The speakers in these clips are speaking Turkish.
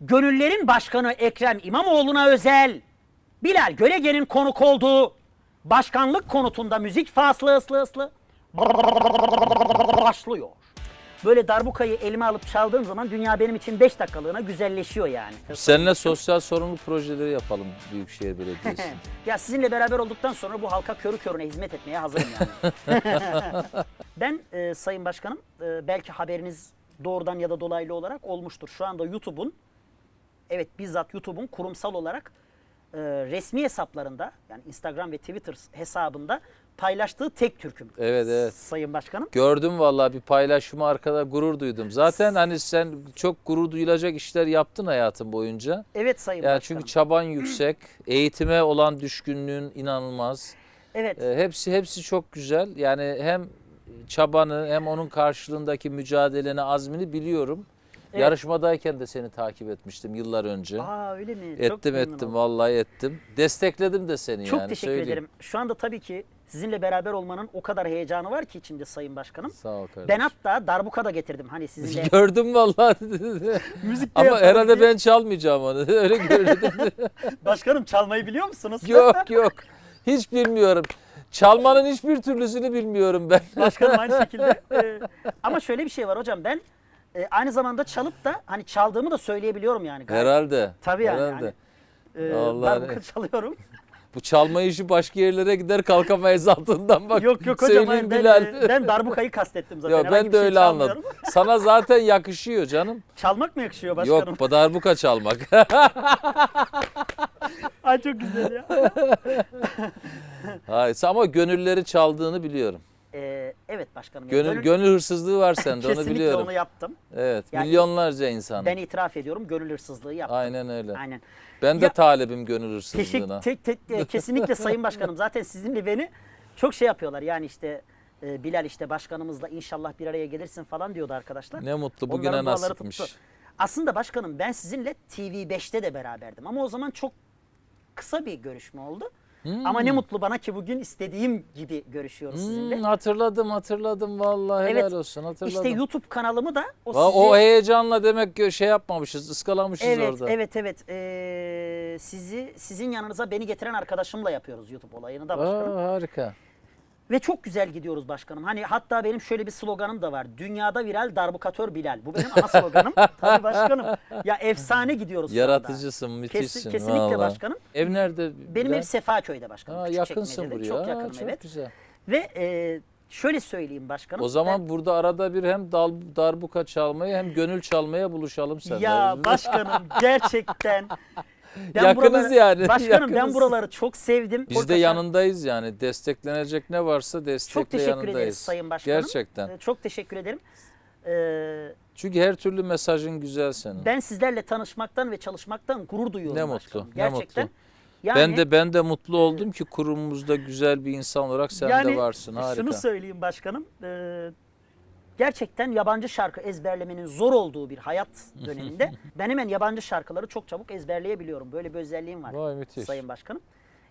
Gönüllerin Başkanı Ekrem İmamoğlu'na özel Bilal Gölege'nin konuk olduğu başkanlık konutunda müzik faslı ıslı ıslı başlıyor. Böyle darbukayı elime alıp çaldığım zaman dünya benim için 5 dakikalığına güzelleşiyor yani. Seninle sosyal sorumluluk projeleri yapalım Büyükşehir Belediyesi. ya sizinle beraber olduktan sonra bu halka körü körüne hizmet etmeye hazırım yani. ben e, Sayın Başkanım e, belki haberiniz doğrudan ya da dolaylı olarak olmuştur. Şu anda YouTube'un evet bizzat YouTube'un kurumsal olarak e, resmi hesaplarında yani Instagram ve Twitter hesabında paylaştığı tek Türk'üm. Evet, evet. Sayın Başkanım. Gördüm vallahi bir paylaşımı arkada gurur duydum. Zaten hani sen çok gurur duyulacak işler yaptın hayatın boyunca. Evet Sayın Yani Başkanım. çünkü çaban yüksek, eğitime olan düşkünlüğün inanılmaz. evet. E, hepsi hepsi çok güzel. Yani hem çabanı hem onun karşılığındaki mücadeleni, azmini biliyorum. Evet. Yarışmadayken de seni takip etmiştim yıllar önce. Aa öyle mi? Çok ettim memnun ettim oldum. vallahi ettim. Destekledim de seni Çok yani teşekkür söyleyeyim. ederim. Şu anda tabii ki sizinle beraber olmanın o kadar heyecanı var ki içimde Sayın Başkanım. Sağ ol kardeşim. Ben hatta darbuka da getirdim. Hani sizinle Gördüm vallahi. müzik Ama herhalde diye. ben çalmayacağım onu. Öyle gördüm. Başkanım çalmayı biliyor musunuz? yok yok. Hiç bilmiyorum. Çalmanın hiçbir türlüsünü bilmiyorum ben. Başkanım aynı şekilde. Ee, ama şöyle bir şey var hocam ben e, aynı zamanda çalıp da hani çaldığımı da söyleyebiliyorum yani. gayet. Herhalde. Tabii yani. Herhalde. hani, e, Allah darbuka ne- çalıyorum. Bu çalma işi başka yerlere gider kalkamayız altından bak. yok yok hocam hayır, ben, Bilal. e, ben darbukayı kastettim zaten. Yo, Herhangi ben de şey öyle anladım. Sana zaten yakışıyor canım. Çalmak mı yakışıyor başkanım? Yok darbuka çalmak. Ay çok güzel ya. Hayır, ama gönülleri çaldığını biliyorum. Ee, evet başkanım. Gönül, gönül hırsızlığı var sende onu Kesinlikle biliyorum. onu yaptım. Evet, Yani milyonlarca insan. Ben itiraf ediyorum gönül hırsızlığı yaptım. Aynen öyle. Aynen. Ben de Ya- talibim gönül hırsızlığına. Teşekkür, tek, tek, e, kesinlikle Sayın Başkanım. Zaten sizinle beni çok şey yapıyorlar. Yani işte e, Bilal işte başkanımızla inşallah bir araya gelirsin falan diyordu arkadaşlar. Ne mutlu bugüne Onların nasipmiş. tuttu. Aslında başkanım ben sizinle TV5'te de beraberdim. Ama o zaman çok kısa bir görüşme oldu. Ama ne mutlu bana ki bugün istediğim gibi görüşüyoruz sizinle. Hmm, hatırladım hatırladım vallahi helal Evet. olsun hatırladım. İşte YouTube kanalımı da o, Va- sizi- O heyecanla demek ki şey yapmamışız, ıskalamışız Evet, orada. evet, evet. Ee, sizi sizin yanınıza beni getiren arkadaşımla yapıyoruz YouTube olayını da başkanım. Aa, harika. Ve çok güzel gidiyoruz başkanım. Hani hatta benim şöyle bir sloganım da var. Dünyada viral darbukatör Bilal. Bu benim ana sloganım. Tabii başkanım. Ya efsane gidiyoruz. Yaratıcısın, müthişsin. kesinlikle vallahi. başkanım. Ev nerede? Benim Bilal? ev Sefaköy'de başkanım. Küçükçekmece'de. yakınsın buraya. Çok yakınım çok evet. güzel. Ve e, şöyle söyleyeyim başkanım. O zaman Ben- burada arada bir hem dal, darbuka çalmaya hem gönül çalmaya buluşalım seninle. ya başkanım gerçekten ben Yakınız buraları- yani, Başkanım ben yakınız. buraları çok sevdim. Biz de Korkaşan- yanındayız yani. Desteklenecek ne varsa destekle Çok teşekkür yanındayız. ederiz Sayın Başkanım. Gerçekten. Ee, Çok teşekkür ederim. Ee, Çünkü her türlü mesajın güzel senin. ben sizlerle tanışmaktan ve çalışmaktan gurur duyuyorum Ne başkanım. mutlu, ne Gerçekten. mutlu. Yani, ben de ben de mutlu oldum ki kurumumuzda güzel bir insan olarak sen yani de varsın. Harika. Şunu söyleyeyim başkanım. ee, gerçekten yabancı şarkı ezberlemenin zor olduğu bir hayat döneminde ben hemen yabancı şarkıları çok çabuk ezberleyebiliyorum. Böyle bir özelliğim var. Vay müthiş. Sayın Başkanım.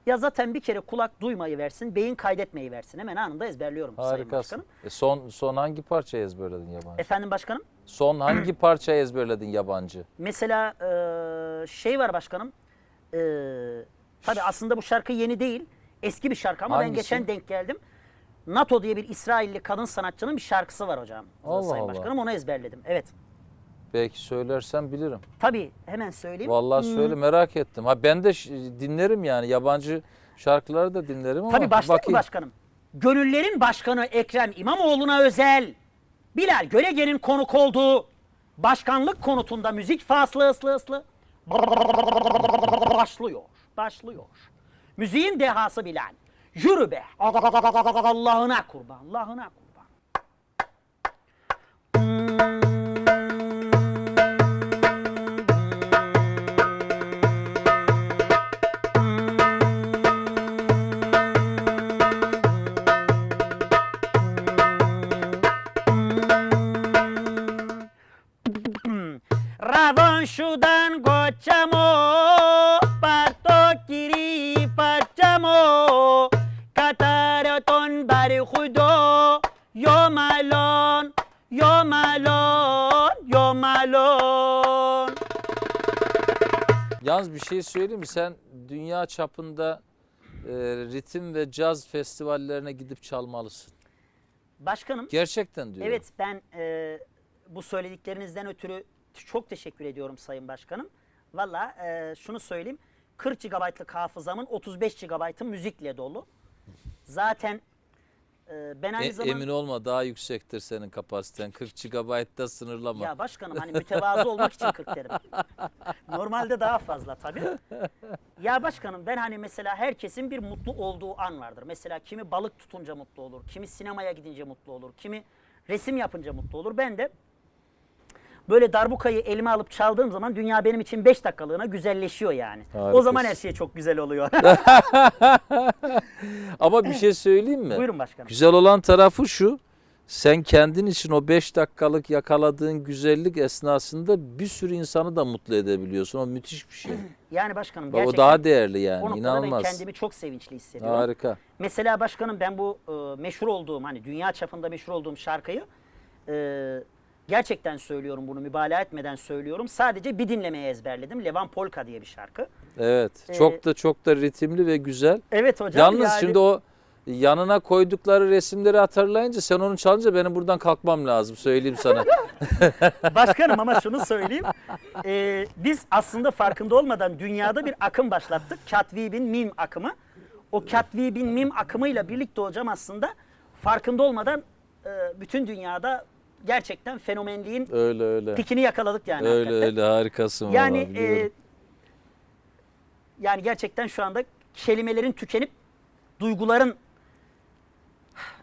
Ya zaten bir kere kulak duymayı versin, beyin kaydetmeyi versin. Hemen anında ezberliyorum Sayın Harikasın. Başkanım. E son son hangi parçayı ezberledin yabancı? Efendim Başkanım? Son hangi parçayı ezberledin yabancı? Mesela eee, şey var başkanım. Eee tabii aslında bu şarkı yeni değil. Eski bir şarkı ama ben Hangisi? geçen denk geldim. NATO diye bir İsrailli kadın sanatçının bir şarkısı var hocam. Allah Sayın Allah. Başkanım onu ezberledim. Evet. Belki söylersen bilirim. Tabii hemen söyleyeyim. Vallahi Hmm, söyle merak ettim. Ha ben de dinlerim yani yabancı şarkıları da dinlerim ama Tabii mı bakayım. başkanım? Gönüllerin başkanı Ekrem İmamoğlu'na özel Bilal Gölege'nin konuk olduğu başkanlık konutunda müzik faslı ıslı ıslı başlıyor. Başlıyor. Müziğin dehası Bilal. Yürü be. Allah'ına kurban. Allah'ına kurban. Ravanşudan goçamo bir şey söyleyeyim mi? Sen dünya çapında e, ritim ve caz festivallerine gidip çalmalısın. Başkanım Gerçekten diyorum. Evet ben e, bu söylediklerinizden ötürü çok teşekkür ediyorum Sayın Başkanım. Valla e, şunu söyleyeyim. 40 GB'lık hafızamın 35 GB'ı müzikle dolu. Zaten e, ben aynı E- zamanda... emin olma daha yüksektir senin kapasiten. 40 GB'da sınırlama. Ya başkanım hani mütevazı olmak için 40 derim. Normalde daha fazla tabii. Ya başkanım ben hani mesela herkesin bir mutlu olduğu an vardır. Mesela kimi balık tutunca mutlu olur, kimi sinemaya gidince mutlu olur, kimi resim yapınca mutlu olur. Ben de böyle darbukayı elime alıp çaldığım zaman dünya benim için 5 dakikalığına güzelleşiyor yani. O Harikasın. zaman her şey çok güzel oluyor. Ama bir şey söyleyeyim mi? Buyurun başkanım. Güzel olan tarafı şu. Sen kendin için o 5 dakikalık yakaladığın güzellik esnasında bir sürü insanı da mutlu edebiliyorsun. O müthiş bir şey. Yani başkanım Bak, gerçekten o daha değerli o yani. ben İnanılmaz. kendimi çok sevinçli hissediyorum. Harika. Mesela başkanım ben bu e, meşhur olduğum hani dünya çapında meşhur olduğum şarkıyı e, gerçekten söylüyorum bunu mübalağa etmeden söylüyorum. Sadece bir dinlemeye ezberledim. Levan Polka diye bir şarkı. Evet. Ee, çok da çok da ritimli ve güzel. Evet hocam. Yalnız yani- şimdi o yanına koydukları resimleri hatırlayınca sen onu çalınca benim buradan kalkmam lazım söyleyeyim sana. Başkanım ama şunu söyleyeyim. E, biz aslında farkında olmadan dünyada bir akım başlattık. Katwib'in mim akımı. O Katwib'in mim akımıyla birlikte hocam aslında farkında olmadan e, bütün dünyada gerçekten fenomenliğin öyle öyle. pikini yakaladık yani. Öyle hakikaten. öyle harikasın Yani biliyorum. e, yani gerçekten şu anda kelimelerin tükenip duyguların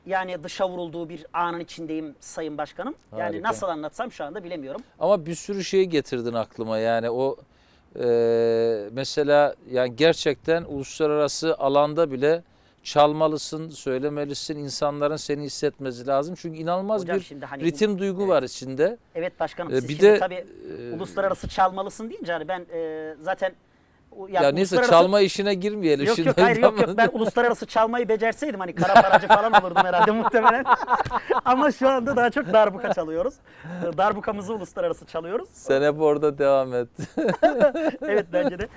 yani dışa vurulduğu bir anın içindeyim Sayın Başkanım. Yani Harika. nasıl anlatsam şu anda bilemiyorum. Ama bir sürü şey getirdin aklıma yani o e, mesela yani gerçekten uluslararası alanda bile çalmalısın, söylemelisin, insanların seni hissetmesi lazım. Çünkü inanılmaz Hocam bir şimdi hani- ritim duygu Evet. var içinde. Evet başkanım E, siz bir şimdi de, tabii uluslararası çalmalısın deyince hani ben e, zaten o- Ya, neyse uluslararası- çalma işine girmeyelim Yok şimdi. yok hayır yok yok ben uluslararası çalmayı becerseydim hani kara paracı falan olurdum herhalde muhtemelen. Ama şu anda daha çok darbuka çalıyoruz. E, Darbukamızı uluslararası çalıyoruz. Sen hep orada devam et. evet bence de.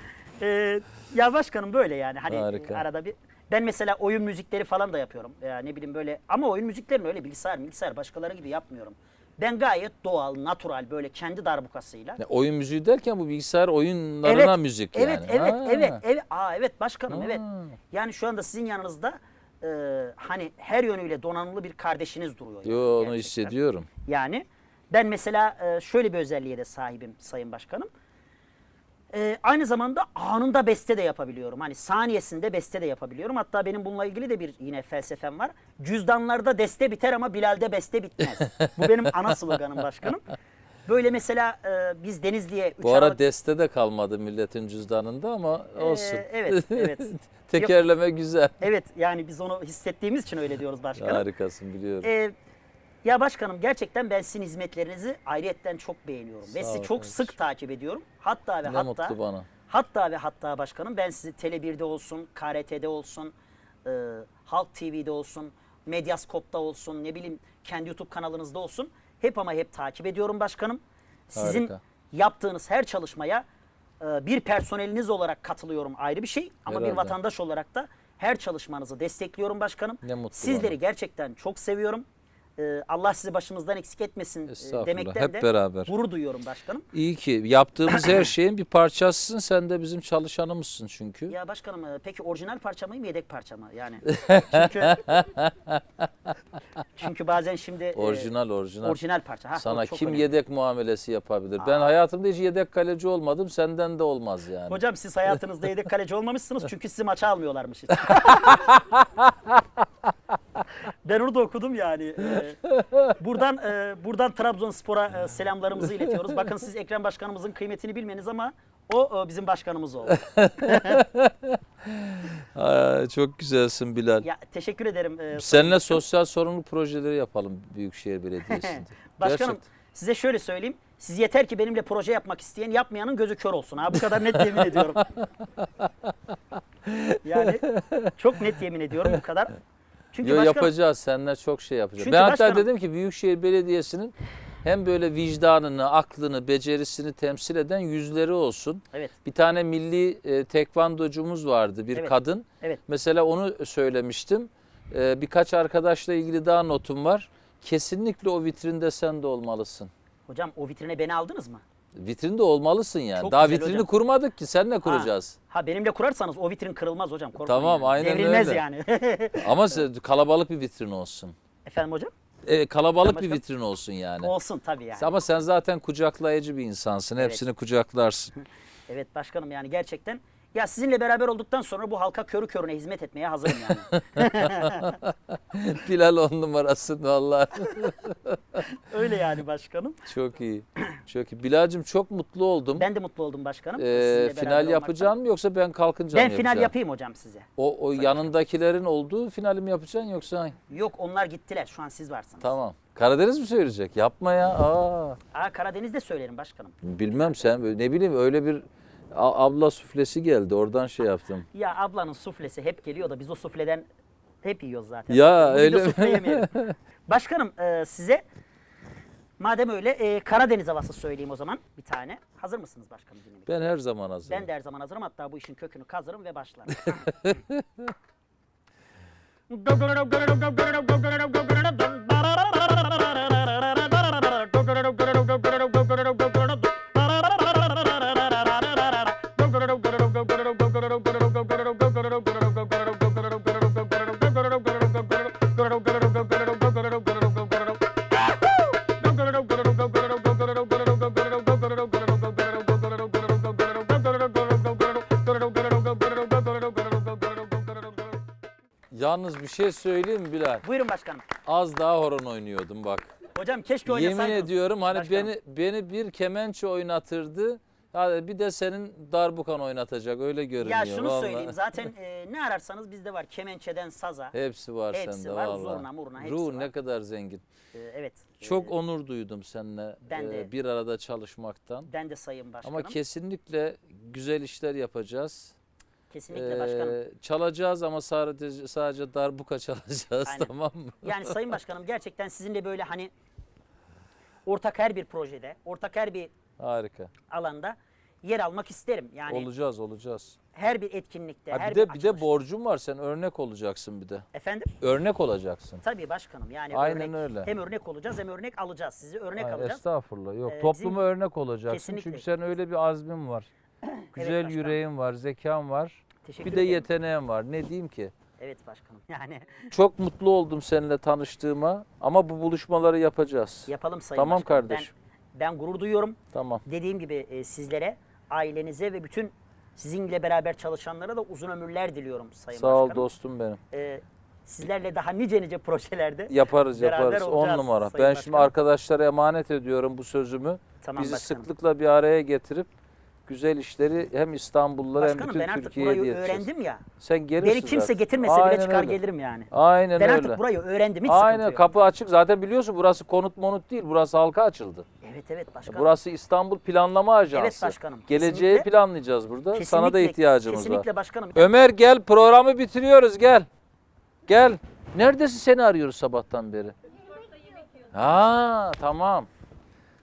Ee, ya başkanım böyle yani hani Harika. e, arada bir ben mesela oyun müzikleri falan da yapıyorum. Ya ne bileyim böyle ama oyun müziklerini öyle bilgisayar bilgisayar başkaları gibi yapmıyorum. Ben gayet doğal, natural böyle kendi darbukasıyla. Ya, oyun müziği derken bu bilgisayar oyunlarına müzik yani. Evet, evet, Ha. evet, evet. Aa evet başkanım, Ha. evet. Yani şu anda sizin yanınızda e, hani her yönüyle donanımlı bir kardeşiniz duruyor. yani Yo onu gerçekten. hissediyorum. Yani ben mesela e, şöyle bir özelliğe de sahibim Sayın Başkanım. E, aynı zamanda anında beste de yapabiliyorum. Hani saniyesinde beste de yapabiliyorum. Hatta benim bununla ilgili de bir yine felsefem var. Cüzdanlarda deste biter ama Bilal'de beste bitmez. Bu benim ana sloganım başkanım. Böyle mesela e, biz Denizli'ye Bu ara Aralık- deste de kalmadı milletin cüzdanında ama olsun. Ee, evet, evet. Tekerleme güzel. Evet yani biz onu hissettiğimiz için öyle diyoruz başkanım. Harikasın biliyorum. Ee, ya başkanım gerçekten ben sizin hizmetlerinizi ayrıyetten çok beğeniyorum. ve Sağ sizi ol çok kardeşim. sık takip ediyorum. Hatta ve ne hatta bana. hatta ve hatta başkanım ben sizi Tele1'de olsun, KRT'de olsun, e, Halk TV'de olsun, Medyaskop'ta olsun, ne bileyim kendi YouTube kanalınızda olsun. Hep ama hep takip ediyorum başkanım. Sizin Harika. yaptığınız her çalışmaya e, bir personeliniz olarak katılıyorum ayrı bir şey. Ama bir Herhalde. vatandaş olarak da her çalışmanızı destekliyorum başkanım. Ne mutlu Sizleri bana. gerçekten çok seviyorum. E, Allah sizi başımızdan eksik etmesin e, demekten hep de beraber. gurur duyuyorum başkanım. İyi ki yaptığımız her şeyin bir parçasısın. Sen de bizim çalışanımızsın çünkü. Ya başkanım e, peki orijinal parça mı yedek parça mı? Yani çünkü çünkü bazen şimdi e, Orijinal orijinal. orijinal parça. Ha, Sana o çok kim önemli. yedek muamelesi yapabilir? Ben hayatımda hiç yedek kaleci olmadım. Senden de olmaz yani. Hocam siz hayatınızda yedek kaleci olmamışsınız çünkü sizi maça almıyorlarmış hiç. ben orada okudum yani. Ee, buradan e, buradan Trabzonspor'a e, selamlarımızı iletiyoruz. Bakın siz Ekrem Başkanımızın kıymetini bilmeniz ama o e, bizim başkanımız oldu. Aa, çok güzelsin Bilal. Ya teşekkür ederim. e, Seninle sosyal sorumluluk projeleri yapalım Büyükşehir Belediyesi'nde. Başkanım Gerçekten. size şöyle söyleyeyim. Siz yeter ki benimle proje yapmak isteyen yapmayanın gözü kör olsun. Ha bu kadar net yemin ediyorum. Yani çok net yemin ediyorum bu kadar. Çünkü Yo, başkanım, yapacağız. Seninle çok şey yapacağız. Çünkü ben hatta başkanım- dedim ki Büyükşehir Belediyesi'nin hem böyle vicdanını, aklını, becerisini temsil eden yüzleri olsun. Evet. Bir tane milli e, tekvandocumuz vardı, bir Evet. kadın. Evet. Mesela onu söylemiştim. E, birkaç arkadaşla ilgili daha notum var. Kesinlikle o vitrinde sen de olmalısın. Hocam o vitrine beni aldınız mı? Vitrinde olmalısın yani. Çok Daha güzel vitrini hocam. kurmadık ki senle kuracağız. Ha benimle kurarsanız o vitrin kırılmaz hocam. Korkmayın Tamam, yani. aynen Devrilmez öyle. yani. Ama kalabalık bir vitrin olsun. Efendim hocam? E, kalabalık Tamam bir vitrin olsun yani. Olsun tabii yani. Ama sen zaten kucaklayıcı bir insansın. Evet. Hepsini kucaklarsın. Evet başkanım yani gerçekten. Ya sizinle beraber olduktan sonra bu halka körü körüne hizmet etmeye hazırım yani. Bilal on numarasın vallahi. Öyle yani başkanım. Çok iyi. İyi. Bilal'cim çok mutlu oldum. Ben de mutlu oldum başkanım. Ee, final yapacaksın mı yoksa ben kalkınca Ben mı final yapacağım? yapayım hocam size. O, o yanındakilerin olduğu finali mi yapacaksın yoksa? Yok onlar gittiler. Şu an siz varsınız. Tamam. Karadeniz mi söyleyecek? Yapma ya. Aa. Aa Karadeniz'de söylerim başkanım. Bilmem sen ne bileyim öyle bir abla suflesi geldi. Oradan şey yaptım. Ya ablanın suflesi hep geliyor da biz o sufleden hep yiyoruz zaten. Ya, de öyle mi? Başkanım e, size madem öyle e, Karadeniz havası söyleyeyim o zaman bir tane. Hazır mısınız başkanım dinlemeye? Ben her zaman hazırım. Ben de her zaman hazırım. Hatta bu işin kökünü kazırım ve başlarım. Yalnız bir şey söyleyeyim mi Bilal? Buyurun başkanım. Az daha horon oynuyordum bak. Hocam keşke Yemin oynasaydınız. ediyorum hani Başkanım. beni beni bir kemençe oynatırdı. Ya bir de senin darbukan oynatacak öyle görünüyor. Ya şunu vallahi. söyleyeyim zaten e, ne ararsanız bizde var. Kemençeden saza. Hepsi var Hepsi sende var, vallahi. zurna, murna, hepsi Ruh var. ne kadar zengin. E, evet. Çok e, onur duydum seninle ben e, de. bir arada çalışmaktan. ben de sayın başkanım. Ama kesinlikle güzel işler yapacağız. Kesinlikle Ee, başkanım. çalacağız ama sadece sadece darbuka çalacağız Aynen. tamam mı? Yani sayın başkanım gerçekten sizinle böyle hani ortak her bir projede, ortak her bir Harika. alanda yer almak isterim. Yani olacağız olacağız. her bir etkinlikte, Ha, her bir de bir açılış- de borcum var sen örnek olacaksın bir de. Efendim? Örnek olacaksın. Tabii başkanım. Yani Aynen örnek, öyle. hem örnek olacağız hem örnek alacağız. Sizi örnek Ay, alacağız. Estağfurullah. Yok Ee, topluma bizim- örnek olacaksın. Kesinlikle. Çünkü sen öyle bir azmin var. Güzel başkanım. yüreğin var, zekan var. Teşekkür Bir de ederim. yeteneğin var. Ne diyeyim ki? Evet başkanım. Yani Çok mutlu oldum seninle tanıştığıma ama bu buluşmaları yapacağız. yapalım sayın Tamam başkanım. kardeşim. Ben, ben gurur duyuyorum. Tamam. Dediğim gibi e, sizlere, ailenize ve bütün sizinle beraber çalışanlara da uzun ömürler diliyorum sayın Sağ ol başkanım. dostum benim. E, sizlerle daha nice nice projelerde Yaparız yaparız. On numara. Ben şimdi Başkanım. arkadaşlara emanet ediyorum bu sözümü. Tamam Bizi başkanım. sıklıkla bir araya getirip güzel işleri hem İstanbullulara hem Başkanım bütün ben artık Türkiye'ye burayı öğrendim ya. Sen gelirsin Beni kimse zaten. getirmese bile Aynen çıkar öyle. gelirim yani. Aynen ben öyle. artık burayı öğrendim hiç sıkıntı Aynen yok. kapı açık. Zaten biliyorsun burası konut monut değil. Burası halka açıldı. Evet evet başkanım. Burası İstanbul Planlama Ajansı. Evet başkanım, Geleceği kesinlikle. planlayacağız burada. Sana da Kesinlikle- ihtiyacımız var. Kesinlikle başkanım. Ömer gel programı bitiriyoruz gel. Gel. Neredesin seni arıyoruz sabahtan beri. Ha tamam.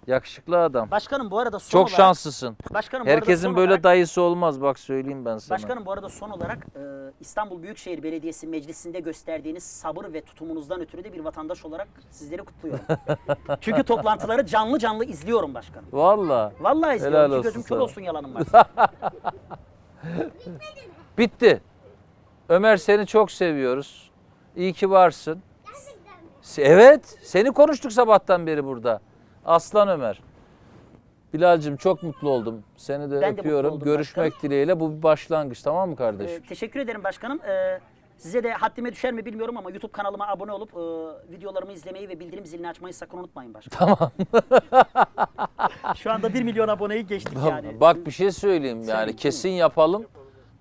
Yakışıklı adam. Başkanım bu arada son Çok olarak, şanslısın. Başkanım bu arada Herkesin son böyle olarak, dayısı olmaz bak söyleyeyim ben sana. Başkanım bu arada son olarak e, İstanbul Büyükşehir Belediyesi Meclisi'nde gösterdiğiniz sabır ve tutumunuzdan ötürü de bir vatandaş olarak sizleri kutluyorum. Çünkü toplantıları canlı canlı izliyorum başkanım. Valla. Vallahi izliyorum. Helal olsun gözüm kör olsun yalanım varsa. Bitti. Ömer seni çok seviyoruz. İyi ki varsın. Evet, seni konuştuk sabahtan beri burada. Aslan Ömer. Bilal'cim çok mutlu oldum. Seni de Ben de mutlu öpüyorum. oldum Görüşmek dileğiyle. Bu bir başlangıç tamam mı kardeşim? E, teşekkür ederim başkanım. E, size de haddime düşer mi bilmiyorum ama YouTube kanalıma abone olup e, videolarımı izlemeyi ve bildirim zilini açmayı sakın unutmayın başkanım. Tamam. Şu anda 1 milyon aboneyi geçtik yani. Bak bir şey söyleyeyim yani kesin yapalım.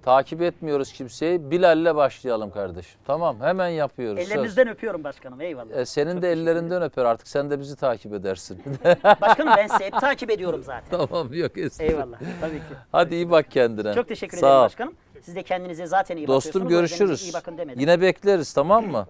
Takip etmiyoruz kimseyi. Bilal'le başlayalım kardeşim. Tamam hemen yapıyoruz. Ellerinizden öpüyorum başkanım eyvallah. E, senin Çok de teşekkür ellerinden öper artık. Sen de bizi takip edersin. Başkanım ben sizi hep takip ediyorum zaten. tamam yok estağfurullah. Eyvallah tabii ki. Hadi iyi bak kendine. Çok teşekkür Sağ ederim başkanım. Siz de kendinize zaten iyi Dostum bakıyorsunuz. Görüşürüz. iyi bakın demedim. Yine bekleriz tamam mı?